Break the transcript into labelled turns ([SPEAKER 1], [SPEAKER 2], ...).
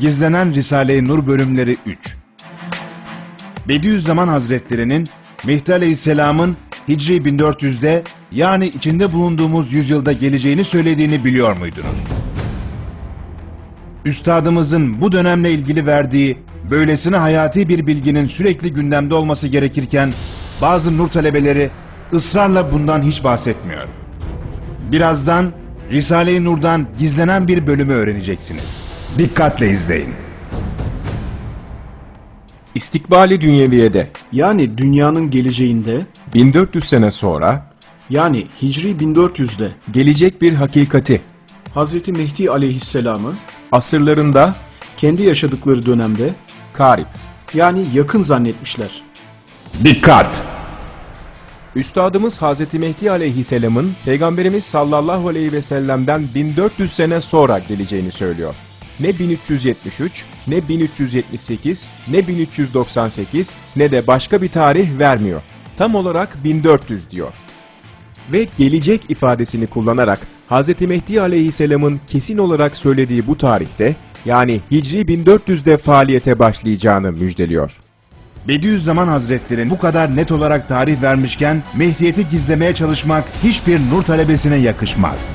[SPEAKER 1] Gizlenen Risale-i Nur bölümleri 3 Bediüzzaman Hazretleri'nin Mehdi Aleyhisselam'ın Hicri 1400'de yani içinde bulunduğumuz yüzyılda geleceğini söylediğini biliyor muydunuz? Üstadımızın bu dönemle ilgili verdiği böylesine hayati bir bilginin sürekli gündemde olması gerekirken bazı nur talebeleri ısrarla bundan hiç bahsetmiyor. Birazdan Risale-i Nur'dan gizlenen bir bölümü öğreneceksiniz. Dikkatle izleyin.
[SPEAKER 2] İstikbali dünyeviyede
[SPEAKER 3] Yani dünyanın geleceğinde,
[SPEAKER 2] 1400 sene sonra
[SPEAKER 3] yani Hicri 1400'de
[SPEAKER 2] gelecek bir hakikati,
[SPEAKER 3] Hazreti Mehdi aleyhisselamı
[SPEAKER 2] asırlarında
[SPEAKER 3] kendi yaşadıkları dönemde
[SPEAKER 2] karip.
[SPEAKER 3] yani yakın zannetmişler.
[SPEAKER 1] Dikkat!
[SPEAKER 2] Üstadımız Hazreti Mehdi aleyhisselamın Peygamberimiz sallallahu aleyhi ve sellem'den 1400 sene sonra geleceğini söylüyor. Ne 1373, ne 1378, ne 1398, ne de başka bir tarih vermiyor. Tam olarak 1400 diyor. Ve gelecek ifadesini kullanarak Hz. Mehdi aleyhisselamın kesin olarak söylediği bu tarihte yani Hicri 1400'de faaliyete başlayacağını müjdeliyor.
[SPEAKER 1] Bediüzzaman Hazretleri'nin bu kadar net olarak tarih vermişken Mehdiyeti gizlemeye çalışmak hiçbir nur talebesine yakışmaz.